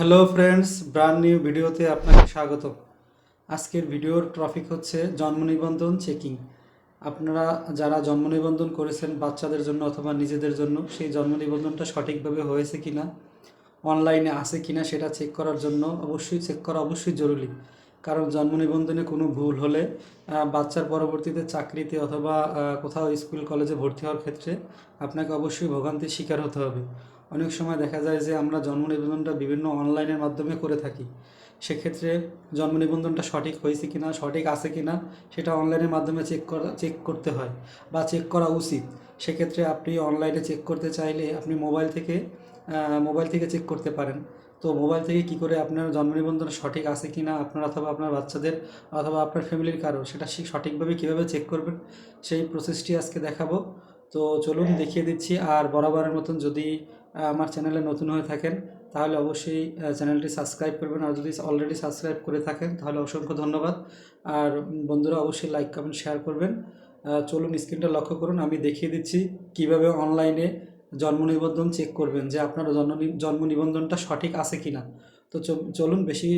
Hello friends brand new ভিডিওতে আপনাকে স্বাগত আজকের ভিডিওর টপিক হচ্ছে জন্ম নিবন্ধন চেকিং আপনারা যারা জন্ম নিবন্ধন করেছেন বাচ্চাদের জন্য অথবা নিজেদের জন্য, সেই জন্ম নিবন্ধনটা সঠিকভাবে হয়েছে কিনা অনলাইনে আছে কিনা সেটা চেক করার জন্য অবশ্যই চেক করা অবশ্যই জরুরি। কারণ জন্ম নিবন্ধনে কোনো ভুল হলে বাচ্চার পরবর্তীতে চাকরিতে অথবা কোথাও স্কুল কলেজে ভর্তি হওয়ার ক্ষেত্রে আপনাকে অবশ্যই ভোগান্তির শিকার হতে হবে। অনেক সময় দেখা যায় যে আমরা জন্ম নিবন্ধনটা বিভিন্ন অনলাইনের মাধ্যমে করে থাকি। সেক্ষেত্রে জন্ম নিবন্ধনটা সঠিক হয়েছে কি না সঠিক আছে কি না সেটা অনলাইনের মাধ্যমে চেক করা চেক করতে হয় বা চেক করা উচিত। সেক্ষেত্রে আপনি অনলাইনে চেক করতে চাইলে আপনি মোবাইল থেকে মোবাইল থেকে চেক করতে পারেন। তো মোবাইল থেকে কি করে আপনার জন্ম নিবন্ধন সঠিক আছে কি না আপনার অথবা আপনার বাচ্চাদের অথবা আপনার ফ্যামিলির কারও সেটা সঠিকভাবে কীভাবে চেক করবেন, সেই প্রসেসটি আজকে দেখাবো। তো চলুন দেখিয়ে দিচ্ছি আর বরাবরের মতন যদি আমার চ্যানেলে নতুন হয়ে থাকেন তাহলে অবশ্যই চ্যানেলটি সাবস্ক্রাইব করবেন আর যদি অলরেডি সাবস্ক্রাইব করে থাকেন তাহলে অসংখ্য ধন্যবাদ। আর বন্ধুরা অবশ্যই লাইক কমেন্ট শেয়ার করবেন। চলুন স্ক্রিনটা লক্ষ্য করুন আমি দেখিয়ে দিচ্ছি কীভাবে অনলাইনে জন্ম নিবন্ধন চেক করবেন যে আপনার জন্ম জন্ম নিবন্ধনটা সঠিক আছে কি না তো চলুন বেশি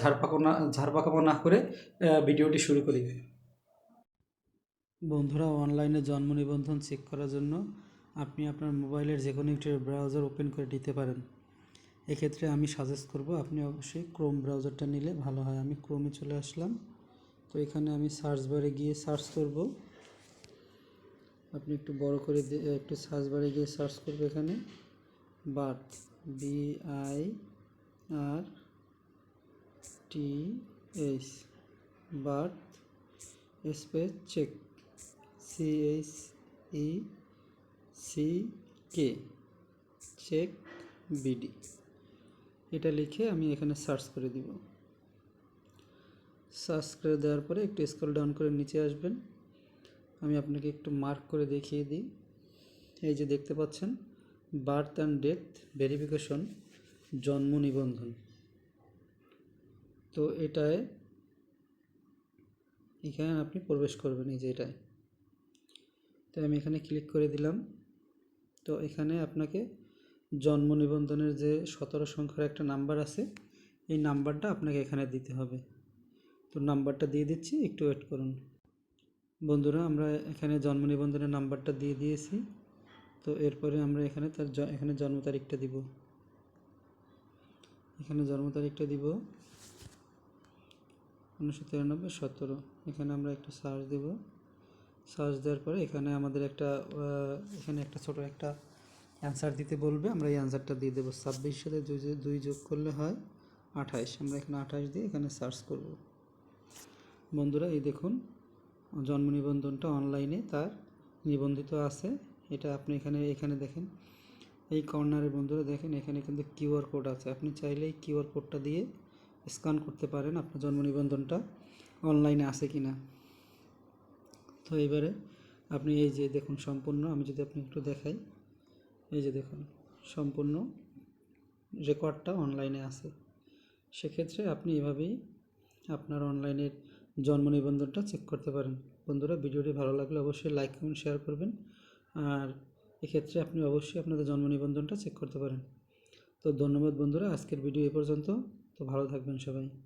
ঝাড়পাকো না ঝাড়পাকামো না করে ভিডিওটি শুরু করি। বন্ধুরা, অনলাইনে জন্ম নিবন্ধন চেক করার জন্য আপনি আপনার মোবাইলের যে কোনো একটি ব্রাউজার ওপেন করে দিতে পারেন। এক্ষেত্রে আমি সাজেস্ট করব, আপনি অবশ্যই ক্রোম ব্রাউজারটা নিলে ভালো হয়। আমি ক্রোমে চলে আসলাম। তো এখানে আমি সার্চ বারে গিয়ে সার্চ করব। আপনি একটু বড় করে একটু সার্চ বারে গিয়ে সার্চ করবে এখানে। Birth B I R T H birth space check C H E C K check BD এটা লিখে আমি এখানে সার্চ করে দিব। সার্চ করে দেওয়ার পরে একটু স্ক্রল ডাউন করে নিচে আসবেন। আমি আপনাকে একটু মার্ক করে দেখিয়ে দিই। এই যে দেখতে পাচ্ছেন, বার্থ অ্যান্ড ডেথ ভেরিফিকেশন, জন্ম নিবন্ধন। তো এটায় এখানে আপনি প্রবেশ করবেন এই যে এটায়। তো আমি এখানে ক্লিক করে দিলাম। তো এখানে আপনাকে জন্ম নিবন্ধনের যে সতেরো সংখ্যার একটা নাম্বার আছে, এই নাম্বারটা আপনাকে এখানে দিতে হবে। তো নাম্বারটা দিয়ে দিচ্ছি, একটু ওয়েট করুন। বন্ধুরা, আমরা এখানে জন্ম নিবন্ধনের নাম্বারটা দিয়ে দিয়েছি। তো এরপরে আমরা এখানে তার এখানে জন্ম তারিখটা দিব। এখানে জন্ম তারিখটা দিব উনিশশো তিরানব্বই সতেরো। এখানে আমরা একটু সার্চ দেব। সার্চ দেওয়ার পরে এখানে আমাদের একটা এখানে একটা ছোট একটা অ্যান্সার দিতে বলবে। আমরা এই অ্যান্সারটা দিয়ে দেবো। ছাব্বিশ সাথে দুই দুই যোগ করলে হয় আঠাইশ। আমরা এখানে আঠাইশ দিয়ে এখানে সার্চ করব। বন্ধুরা, এই দেখুন, জন্ম নিবন্ধনটা অনলাইনে তার নিবন্ধিত আছে। এটা আপনি এখানে এখানে দেখেন। এই কর্নারে বন্ধুরা দেখেন, এখানে কিন্তু কিউআর কোড আছে। আপনি চাইলে এই কিউআর কোডটা দিয়ে স্ক্যান করতে পারেন আপনার জন্ম নিবন্ধনটা অনলাইনে আছে কি না তো এবারে আপনি এই যে দেখুন সম্পূর্ণ, আমি যদি আপনি একটু দেখাই। এই যে দেখুন, সম্পূর্ণ রেকর্ডটা অনলাইনে আছে। সেক্ষেত্রে আপনি এভাবেই আপনার অনলাইনের জন্ম নিবন্ধনটা চেক করতে পারেন। বন্ধুরা, ভিডিওটি ভালো লাগলে অবশ্যই লাইক কমেন্ট শেয়ার করবেন। আর এক্ষেত্রে আপনি অবশ্যই আপনাদের জন্ম নিবন্ধনটা চেক করতে পারেন। তো ধন্যবাদ বন্ধুরা, আজকের ভিডিও এ পর্যন্ত। তো ভালো থাকবেন সবাই।